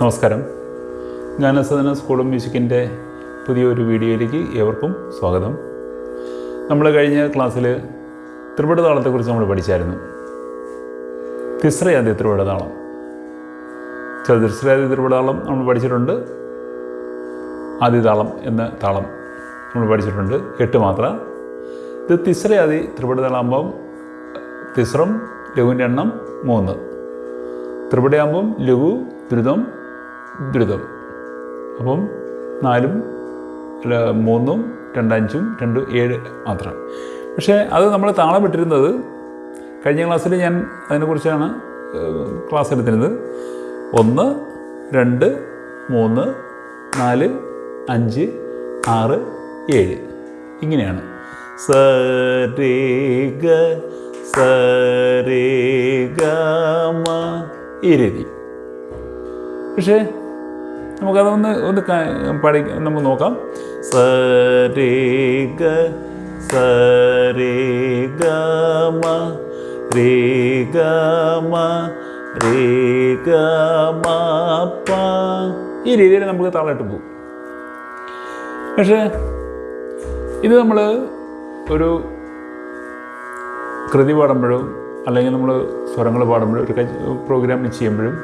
നമസ്കാരം. ഗാനസദന സ്കൂൾ മ്യൂസിക്കിന്റെ പുതിയൊരു വീഡിയോയിലേക്ക് ഏവർക്കും സ്വാഗതം. നമ്മൾ കഴിഞ്ഞ ക്ലാസ്സിൽ ത്രിപുട താളത്തെക്കുറിച്ച് നമ്മൾ പഠിച്ചായിരുന്നു. തിസ്രയാതി ത്രിപുട താളം തിസ്രയാതി ത്രിപുട താളം നമ്മൾ പഠിച്ചിട്ടുണ്ട്. ആദിതാളം എന്ന താളം നമ്മൾ പഠിച്ചിട്ടുണ്ട്. എട്ട് മാത്ര. ഇത് തിസ്രയാതി ത്രിപുട താളാകുമ്പം തിസ്രം ലഘുവിന്റെ എണ്ണം മൂന്ന്. ത്രിപുടയാകുമ്പം ലഘു ദ്രുതം ദ്രുതം. അപ്പം നാലും അല്ല മൂന്നും രണ്ടഞ്ചും രണ്ട് ഏഴ് മാത്രം. പക്ഷേ അത് നമ്മൾ താളം ഇട്ടിരുന്നത് കഴിഞ്ഞ ക്ലാസ്സിൽ ഞാൻ അതിനെക്കുറിച്ചാണ് ക്ലാസ് എടുത്തിരുന്നത്. ഒന്ന് രണ്ട് മൂന്ന് നാല് അഞ്ച് ആറ് ഏഴ്. ഇങ്ങനെയാണ്. സ രേഖ ഈ രീതി. പക്ഷേ നമുക്കതൊന്ന് ഒന്ന് പഠി നമുക്ക് നോക്കാം. സ രേ ഗ സ രേ ഗ മ രേ ഗ മ രേ ഗ മ പ ഈ രീതിയിൽ നമുക്ക് താളായിട്ട് പോകും പക്ഷേ ഇത് നമ്മൾ ഒരു കൃതി പാടുമ്പോഴും അല്ലെങ്കിൽ നമ്മൾ സ്വരങ്ങൾ പാടുമ്പോഴും ഒരു പ്രോഗ്രാം ചെയ്യുമ്പോഴും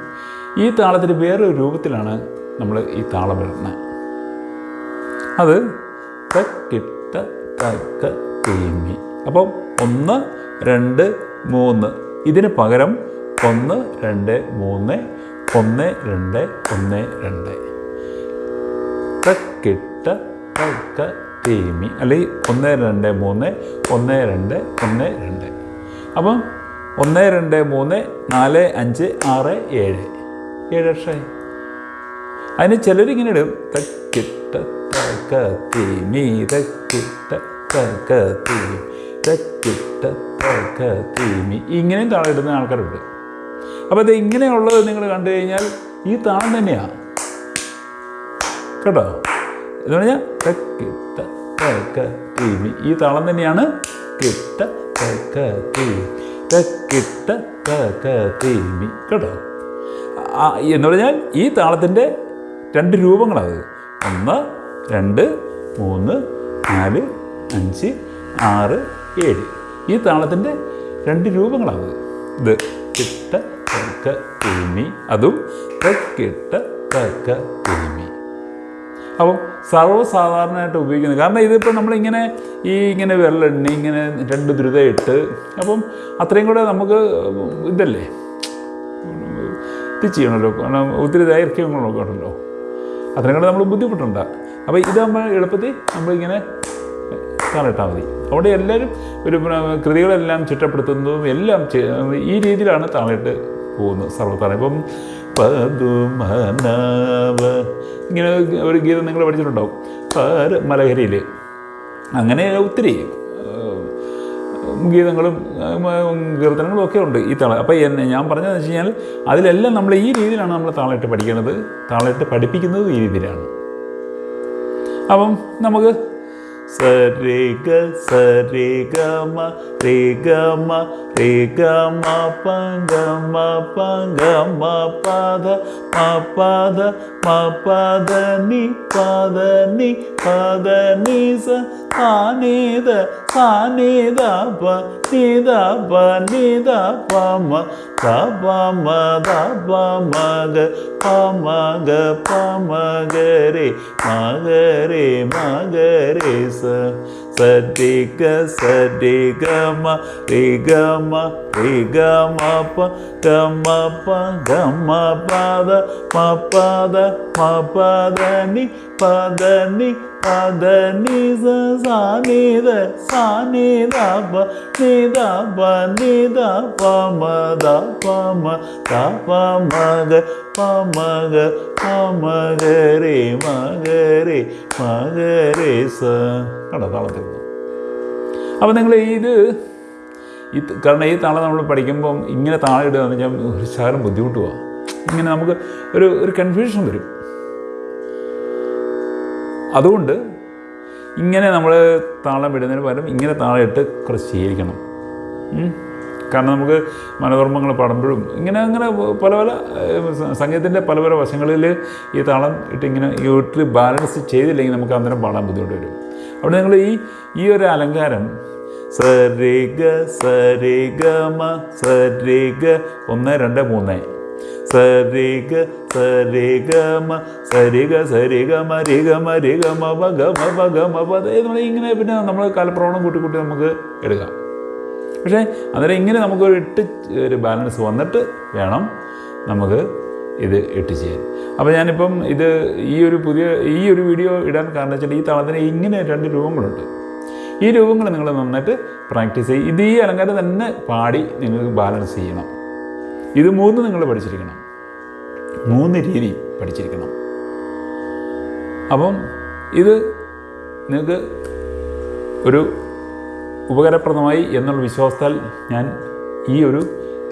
ഈ താളത്തിന് വേറൊരു രൂപത്തിലാണ് നമ്മൾ ഈ താളം ഇടുന്നത് അത് തക്കിട്ട തക്ക തീമി അപ്പം ഒന്ന് രണ്ട് മൂന്ന്. ഇതിന് പകരം ഒന്ന് രണ്ട് മൂന്ന് ഒന്ന് രണ്ട് ഒന്ന് രണ്ട്. തക്കിട്ട തക്ക തീമി അല്ലെങ്കിൽ ഒന്ന് രണ്ട് മൂന്ന് ഒന്ന് രണ്ട് ഒന്ന് രണ്ട്. അപ്പം ഒന്ന് രണ്ട് മൂന്ന് നാല് അഞ്ച് ആറ് ഏഴ്. ഏഴ് അക്ഷരമായി അതിന് ചിലരിങ്ങനെ ഇടും തക്കിട്ട തകത്തി മീ തക്കിട്ട തകത്തി തക്കിട്ട തകത്തി മീ ഇങ്ങനെയും താളം ഇടുന്ന ആൾക്കാരുണ്ട്. അപ്പോൾ ഇത് ഇങ്ങനെയുള്ളത് നിങ്ങൾ കണ്ടു കഴിഞ്ഞാൽ ഈ താളം തന്നെയാണ് കേട്ടോ? എന്ന് പറഞ്ഞാൽ തക്കിട്ട തകത്തി മീ ഈ താളം തന്നെയാണ്. കിട്ട തകത്തി തക്കിട്ട തകത്തി മീ കേട്ടോ എന്ന് പറഞ്ഞാൽ ഈ താളത്തിന്റെ രണ്ട് രൂപങ്ങളത്. ഒന്ന് രണ്ട് മൂന്ന് നാല് അഞ്ച് ആറ് ഏഴ്. ഈ താളത്തിന്റെ രണ്ട് രൂപങ്ങളാണ് ഇത് കിട്ട തക്ക തൂമി അതും തെക്കിട്ട തക്ക തൂമി അപ്പം സർവസാധാരണമായിട്ട് ഉപയോഗിക്കുന്നത്. കാരണം ഇതിപ്പോൾ നമ്മളിങ്ങനെ ഈ ഇങ്ങനെ വെള്ളെണ്ണി ഇങ്ങനെ രണ്ട് ദ്രുത ഇട്ട് അപ്പം അത്രയും കൂടെ നമുക്ക് ഇതല്ലേ? ഇത് ചെയ്യണമല്ലോ. കാരണം ഒത്തിരി ദൈർഘ്യങ്ങളൊക്കെ ഉണ്ടല്ലോ. അത്രയും കൂടെ നമ്മൾ ബുദ്ധിമുട്ടുണ്ട്. അപ്പോൾ ഇത് നമ്മൾ എളുപ്പത്തിൽ നമ്മളിങ്ങനെ കാണിട്ടാൽ മതി. അവിടെ എല്ലാവരും ഒരു കൃതികളെല്ലാം ചിട്ടപ്പെടുത്തുന്നതും എല്ലാം ഈ രീതിയിലാണ് താളിട്ട് പോകുന്നത് സർവത്താണ് ഇപ്പം പതുമനവ ഇങ്ങനെ ഒരു ഗീതം നിങ്ങൾ പഠിച്ചിട്ടുണ്ടാവും. മലഹരിയിൽ അങ്ങനെ ഒത്തിരി ഗീതങ്ങളും കീർത്തനങ്ങളും ഒക്കെ ഉണ്ട് ഈ താളം. അപ്പോൾ എന്നെ ഞാൻ പറഞ്ഞതെന്ന് വെച്ച് കഴിഞ്ഞാൽ അതിലെല്ലാം നമ്മൾ ഈ രീതിയിലാണ് നമ്മൾ താളയിട്ട് പഠിക്കുന്നത് താളയിട്ട് പഠിപ്പിക്കുന്നത് ഈ രീതിയിലാണ്. അപ്പം നമുക്ക് സരി ഗ സരി ഗ മ രി ഗ മ രി ഗ മ പ ഗ മ പ ഗ മ പദ മ പദ മ പദ നി പദ നി പദ നി സ സാനിദ സാനിദ പ നിദ പ നിദ പ മ ത പ മ ദ പ മ ഗ പ മ ഗ പ മ ഗ രെ മ ഗ പദ മ പദ മ പദ നി പദ നി പദ നി സ സാ നി ദ സാ നി ദ പ നി പ നി ദ പ മ ദ പ മ ദ പ മ പ മ ഗ പ മ ഗ രെ മ ഗ രെ മ ഗ രെ സ. കണ്ടോ താളത്തിൽ അപ്പോൾ നിങ്ങൾ ഇത് ഈ ത- കാരണം ഈ താളം നമ്മൾ പഠിക്കുമ്പം ഇങ്ങനെ താളം ഇടുക എന്ന് വെച്ചാൽ ഒരു ശകലം ബുദ്ധിമുട്ടുവാ ഇങ്ങനെ നമുക്ക് ഒരു ഒരു കൺഫ്യൂഷൻ വരും. അതുകൊണ്ട് ഇങ്ങനെ നമ്മൾ താളം ഇടുന്നതിന് പകരം ഇങ്ങനെ താളം ഇട്ട് കുറച്ച് കാരണം നമുക്ക് മനോധർമ്മങ്ങൾ പാടുമ്പോഴും ഇങ്ങനെ അങ്ങനെ പല പല സംഗീതത്തിന്റെ പല പല വശങ്ങളിൽ ഈ താളം ഇട്ട് ഇങ്ങനെ ഇട്ട് ബാലൻസ് ചെയ്തില്ലെങ്കിൽ നമുക്ക് അന്നേരം പാടാൻ ബുദ്ധിമുട്ട് വരും. അവിടെ നിങ്ങൾ ഈ ഈ ഒരു അലങ്കാരം സരിഗ സരിഗമ മ സരിഗ ഒന്ന് രണ്ട് മൂന്ന് സരിഗ സരിഗ മ സരിഗ സരിഗ രിഗമ രിഗമ മ റിഗ മ പ ഗ മ പ ഗ മ പ ദേ നമ്മൾ ഇങ്ങനെ പിന്നെ നമ്മൾ കാലപ്രവണം കൂട്ടി കൂട്ടി നമുക്ക് എടുക്കാം. പക്ഷേ അന്നേരം ഇങ്ങനെ നമുക്കൊരു ഇട്ട് ഒരു ബാലൻസ് വന്നിട്ട് വേണം നമുക്ക് ഇത് ഇട്ട് ചെയ്യാൻ അപ്പോൾ ഞാനിപ്പം ഇത് ഈ ഒരു പുതിയ ഈ ഒരു വീഡിയോ ഇടാൻ കാരണം വെച്ചാൽ ഈ താളത്തിന് ഇങ്ങനെ രണ്ട് രൂപങ്ങളുണ്ട്. ഈ രൂപങ്ങൾ നിങ്ങൾ നന്നായിട്ട് പ്രാക്ടീസ് ചെയ്യും ഇത് ഈ അലങ്കാരം തന്നെ പാടി നിങ്ങൾക്ക് ബാലൻസ് ചെയ്യണം. ഇത് മൂന്ന് നിങ്ങൾ പഠിച്ചിരിക്കണം. മൂന്ന് രീതി പഠിച്ചിരിക്കണം. അപ്പം ഇത് നിങ്ങൾക്ക് ഒരു ഉപകാരപ്രദമായി എന്നുള്ള വിശ്വാസത്താൽ ഞാൻ ഈ ഒരു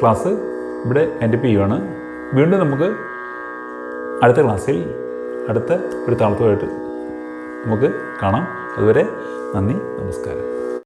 ക്ലാസ് ഇവിടെ എന്റെ പി ആണ് വീണ്ടും നമുക്ക് അടുത്ത ക്ലാസ്സിൽ അടുത്ത ഒരു താളത്തുമായിട്ട് നമുക്ക് കാണാം. അതുവരെ നന്ദി നമസ്കാരം.